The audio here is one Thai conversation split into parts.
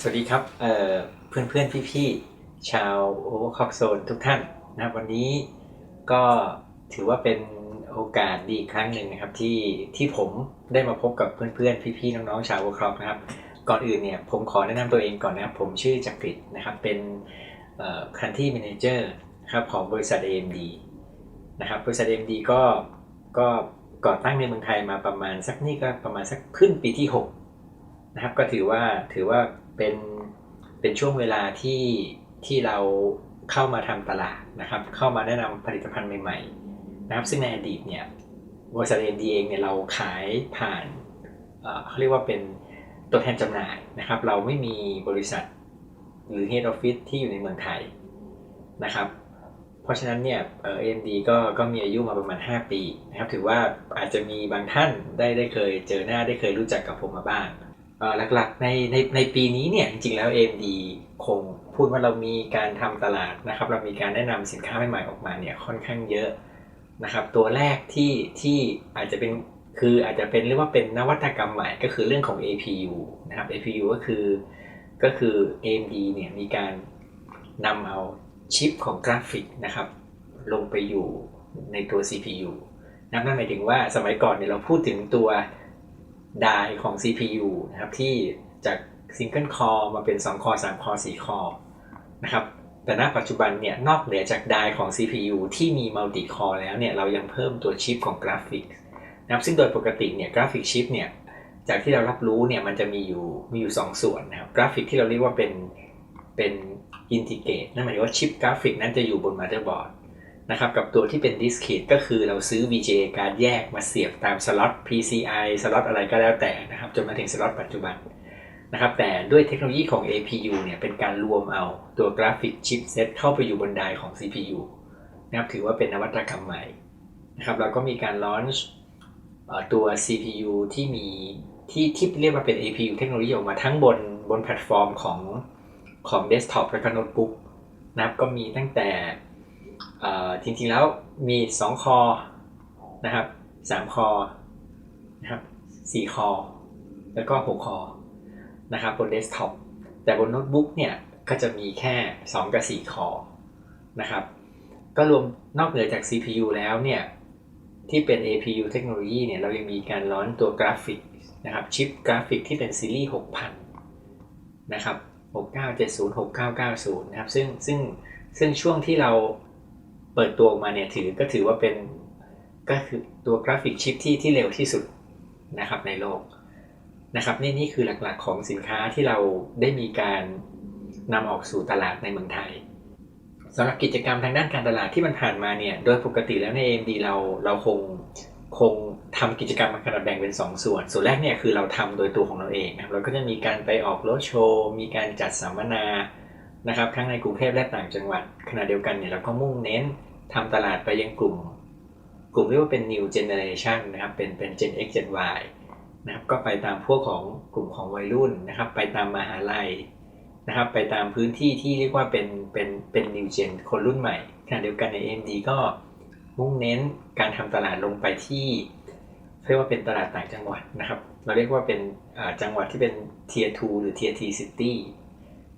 สวัสดีครับเพื่อนเพื่อนพี่พี่ๆชาวโอเวอร์คอกโซนทุกท่านนะวันนี้ก็ถือว่าเป็นโอกาสดีอีกครั้งหนึ่งนะครับที่ที่ผมได้มาพบกับเพื่อนเพื่อนพี่พี่ๆน้องๆชาวโอเวอร์คอกนะครับ ก่อนอื่นเนี่ยผมขอแนะนำตัวเองก่อนนะครับ ผมชื่อจักริดนะครับเป็นเอ่อ country manager นะครับของบริษัท AMD นะครับบริษัท AMD ก็ก็ก่อตั้งในเมืองไทยมาประมาณสักนี่ก็ประมาณสักขึ้นปีที่6นะครับก็ถือว่าถือว่า เป็นเป็นช่วงเวลาที่ที่เราเข้ามาทำตลาดนะครับ เข้ามาแนะนำผลิตภัณฑ์ใหม่ๆนะครับซึ่งในอดีตเนี่ยบริษัทเอ็นดีเองเนี่ยเราขายผ่านเขาเรียกว่าเป็นตัวแทนจำหน่ายนะครับ เราไม่มีบริษัทหรือ Head Office ที่อยู่ในเมืองไทยนะครับ เพราะฉะนั้นเนี่ยเอ็มดีก็ก็มีอายุมาประมาณ 5 ปีนะครับ ถือว่าอาจจะมีบางท่านได้ได้เคยเจอหน้าได้เคยรู้จักกับผมมาบ้าง หลักๆในในในปีนี้เนี่ยจริงๆแล้ว AMD คงพูดว่าเรามีการทำตลาดนะครับ เรามีการแนะนำสินค้าใหม่ๆออกมาเนี่ยค่อนข้างเยอะนะครับ ตัวแรกที่ที่อาจจะเป็นคืออาจจะเป็นเรียกว่าเป็นนวัตกรรมใหม่ก็คือเรื่องของ APU นะครับ APU ก็คือก็คือ AMD เนี่ยมีการนำเอาชิปของกราฟิกนะครับ ลงไปอยู่ในตัว CPU นั่นหมายถึงว่าสมัยก่อนเนี่ยเราพูดถึงตัว ไดของ CPU นะครับที่จากซิงเกิลคอร์มาเป็น 2 คอร์3คอร์4คอร์นะครับแต่ณปัจจุบันเนี่ยนอกเหนือจากไดของ CPU ที่มีมัลติคอร์แล้วเนี่ยเรายังเพิ่มตัวชิปของกราฟิกนะครับซึ่งโดยปกติเนี่ยกราฟิกชิปเนี่ยจากที่เรารับรู้เนี่ยมันจะมีอยู่มีอยู่ 2 ส่วนนะครับกราฟิกที่เราเรียกว่าเป็นเป็นอินทิเกตนั่นหมายถึงว่าชิปกราฟิกนั้นจะอยู่บนมาเตอร์บอร์ด นะครับกับตัวที่เป็น Discrete ก็คือเราซื้อ VGA การแยกมาเสียบตามสล็อต PCI สล็อตอะไรก็แล้วแต่นะครับจนมาถึงสล็อตปัจจุบันนะครับแต่ด้วยเทคโนโลยีของ APU เนี่ยเป็นการรวมเอาตัวกราฟิกชิปเซตเข้าไปอยู่บนไดของ CPU นะครับถือว่าเป็นนวัตกรรมใหม่นะครับเราก็มีการลอนช์ตัว CPU ที่มีที่ที่เรียกว่าเป็น APU เทคโนโลยีออกมาทั้งบนบนแพลตฟอร์มของของเดสก์ท็อปและก็โน้ตบุ๊กนะครับก็มีตั้งแต่ จริงๆแล้วมี 2 คอนะครับ3คอนะครับ4คอ แล้วก็ 6 คอนะครับบนเดสก์ท็อปแต่บนโน้ตบุ๊กเนี่ยก็จะมีแค่ 2 กับ 4 คอนะครับก็รวมนอกเหนือจาก CPU แล้วเนี่ยที่เป็น APU เทคโนโลยีเนี่ยเรายังมีการล้อนตัวกราฟิกนะครับชิปกราฟิกที่เป็นซีรีส์6000นะครับ6970 6990นะครับซึ่งซึ่งซึ่งช่วงที่เรา เปิดตัวออกมาเนี่ยถือก็ถือว่าเป็นก็คือตัวกราฟิกชิปที่ที่เร็วที่สุดนะครับในโลกนะครับนี่นี่คือหลักๆของสินค้าที่เราได้มีการนำออกสู่ตลาดในเมืองไทยสำหรับกิจกรรมทางด้านการตลาดที่มันผ่านมาเนี่ย โดยปกติแล้วใน AMD เราเราคงคงทำกิจกรรมมันกระแบ่งเป็น2ส่วน ส่วนแรกเนี่ยคือเราทำโดยตัวของเราเองนะครับเราก็จะมีการไปออกรถโชว์ มีการจัดสัมมนานะครับทั้งในกรุงเทพและต่างจังหวัดขณะเดียวกันเนี่ยเราก็มุ่งเน้น ทำตลาดไปยังกลุ่ม กลุ่มเรียกว่าเป็น new generation นะครับ เป็นเป็น Gen X Gen Y นะครับ ก็ไปตามพวกของกลุ่มของวัยรุ่นนะครับ ไปตามมหาลัยนะครับ ไปตามพื้นที่ที่เรียกว่าเป็นเป็นเป็น new gen คนรุ่นใหม่ขณะเดียวกันใน AMD ก็มุ่งเน้นการทำตลาดลงไปที่เรียกว่าเป็นตลาดต่างจังหวัดนะครับ เราเรียกว่าเป็นจังหวัดที่เป็น tier 2หรือ tier T city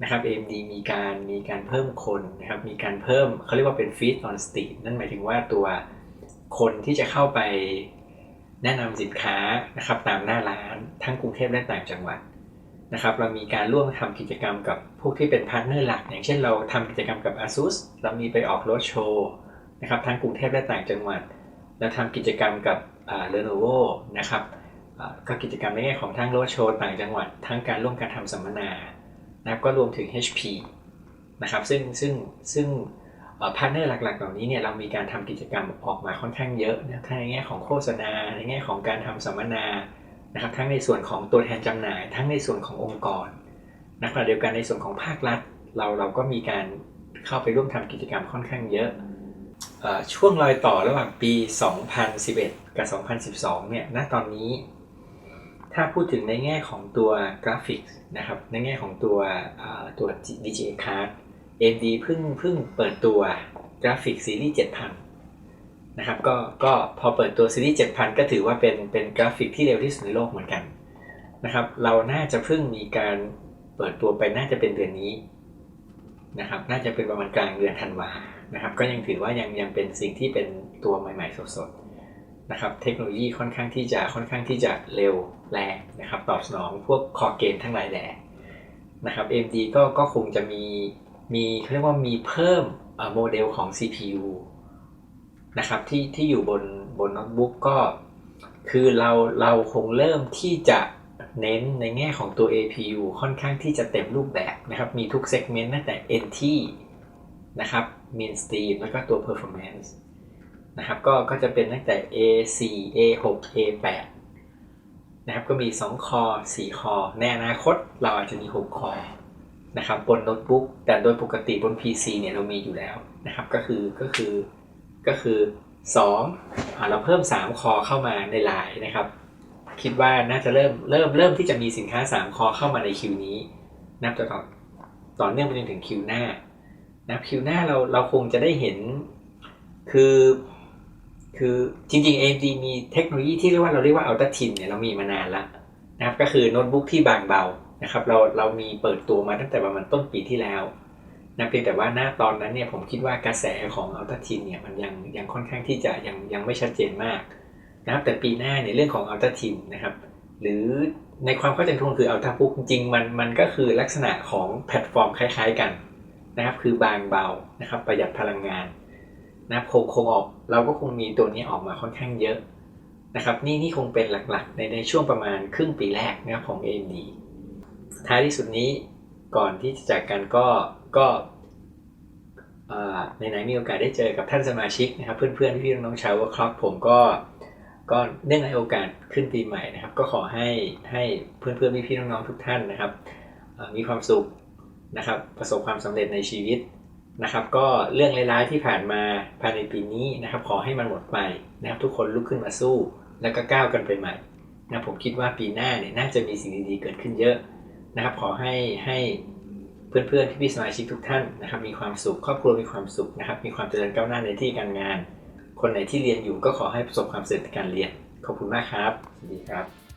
นะครับ AMD มีการมีการเพิ่มคนนะครับมีการเพิ่มเขาเรียกว่าเป็น feed on street นั่นหมายถึงว่าตัวคนที่จะเข้าไปแนะนำสินค้านะครับตามหน้าร้านทั้งกรุงเทพและต่างจังหวัดนะครับเรามีการร่วมทำกิจกรรมกับพวกที่เป็นพาร์ทเนอร์หลัก อย่างเช่นเราทำกิจกรรมกับ ASUS เรามีไปออกรถโชว์นะครับทั้งกรุงเทพและต่างจังหวัด เราทำกิจกรรมกับอ่า Lenovo นะครับก็กิจกรรมในแง่ของทั้งรถโชว์ต่างจังหวัด ทั้งการร่วมการทำสัมมนา นะครับก็รวมถึง HP นะครับซึ่งซึ่งซึ่งพาร์ทเนอร์หลักๆ เหล่านี้เนี่ยเรามีการทำกิจกรรมออกมาค่อนข้างเยอะนะทั้งในแง่ของโฆษณาในแง่ของการทำสัมมนานะครับทั้งในส่วนของตัวแทนจำหน่าย ทั้งในส่วนขององค์กรนะครับเดียวกันในส่วนของภาครัฐ เราเราก็มีการเข้าไปร่วมทำกิจกรรมค่อนข้างเยอะช่วงรอยต่อระหว่างปี 2011 กับ 2012 เนี่ยณตอนนี้ ถ้าพูดถึงในแง่ของตัวกราฟิกนะครับ ในแง่ของตัวตัว VGA card AMD เพิ่งเพิ่งเปิดตัวกราฟิกซีรีส์7000 นะครับ ก็ก็พอเปิดตัวซีรีส์7000 ก็ถือว่าเป็นเป็นกราฟิกที่เร็วที่สุดในโลกเหมือนกันนะครับ เราน่าจะเพิ่งมีการเปิดตัวไปน่าจะเป็นเดือนนี้นะครับ น่าจะเป็นประมาณกลางเดือนธันวานะครับ ก็ยังถือว่ายังยังเป็นสิ่งที่เป็นตัวใหม่ ๆสดๆ นะครับเทคโนโลยีค่อนข้างที่จะค่อนข้างที่จะเร็วแรงนะครับตอบสนองพวกคอเกมทั้งหลายแหล่นะครับ AMD ก็ก็คงจะมีมีเขาเรียกว่ามีเพิ่มโมเดลของ CPU นะครับที่ที่อยู่บนบนโน้ตบุ๊กก็คือเราเราคงเริ่มที่จะเน้นในแง่ของตัว APU ค่อนข้างที่จะเต็มรูปแบบนะครับ มีทุกเซกเมนต์ตั้งแต่ NT นะครับ Mainstream แล้วก็ตัว Performance นะครับก็ก็จะเป็นตั้งแต่ A4 A6 A8 นะครับก็มี 2 คอ 4 คอ ในอนาคตเราอาจจะมี 6 คอนะครับบนโน้ตบุ๊กแต่โดยปกติบน PC เนี่ยเรามีอยู่แล้วนะครับก็คือก็คือก็คือ2อเราเพิ่ม 3 คอเข้ามาในไลน์นะครับ คิดว่าน่าจะเริ่มเริ่มเริ่มที่จะมีสินค้า 3 คอเข้ามาในคิวนี้ นับต่อต่อเนื่องไปจนถึงคิวหน้านะคิวหน้าเราเราคงจะได้เห็นคือ คือจริงๆ AMD มีเทคโนโลยีที่เรียกว่าเราเรียกว่า Ultra Thin เนี่ยเรามีมานานแล้วนะครับก็คือโน้ตบุ๊กที่บางเบานะครับเราเรามีเปิดตัวมาตั้งแต่ประมาณต้นปีที่แล้วนะเพียงแต่ว่าหน้าตอนนั้นเนี่ยผมคิดว่ากระแสของ Ultra Thin เนี่ยมันยังยังค่อนข้างที่จะยังยังไม่ชัดเจนมากนะครับแต่ปีหน้าในเรื่องของ Ultra Thin นะครับหรือในความเข้าใจทุกคนคือ Ultra Book จริงมันมันก็คือลักษณะของแพลตฟอร์มคล้ายๆกันนะครับคือบางเบานะครับประหยัดพลังงาน นะครับคงคงออกเราก็คงมีตัวนี้ออกมาค่อนข้างเยอะนะครับนี่นี่คงเป็นหลักๆ ในในช่วงประมาณครึ่งปีแรกนะครับของ AMD ท้ายที่สุดนี้ก่อนที่จะจากกันก็ก็เอ่อไหนมีโอกาสได้เจอกับท่านสมาชิกนะครับ เพื่อนๆพี่น้องๆชาวว่าคล็อกผมก็ก็เนื่องในโอกาสขึ้นปีใหม่นะครับ ก็ขอให้ให้เพื่อนๆพี่ๆน้องๆทุกท่านนะครับมีความสุขนะครับ ประสบความสำเร็จในชีวิต นะครับ ก็เรื่องร้ายๆที่ผ่านมาภายในปีนี้นะครับ ขอให้มันหมดไปนะครับ ทุกคนลุกขึ้นมาสู้ แล้วก็ก้าวกันไปใหม่นะผมคิดว่าปีหน้าเนี่ยน่าจะมีสิ่งดีๆเกิดขึ้นเยอะนะครับ ขอให้ให้เพื่อนๆพี่ๆสมาชิกทุกท่านนะครับ มีความสุขครอบครัวมีความสุขนะครับ มีความเจริญก้าวหน้าในที่การงาน คนไหนที่เรียนอยู่ก็ขอให้ประสบความสำเร็จในการเรียนขอบคุณมากครับสวัสดีครับ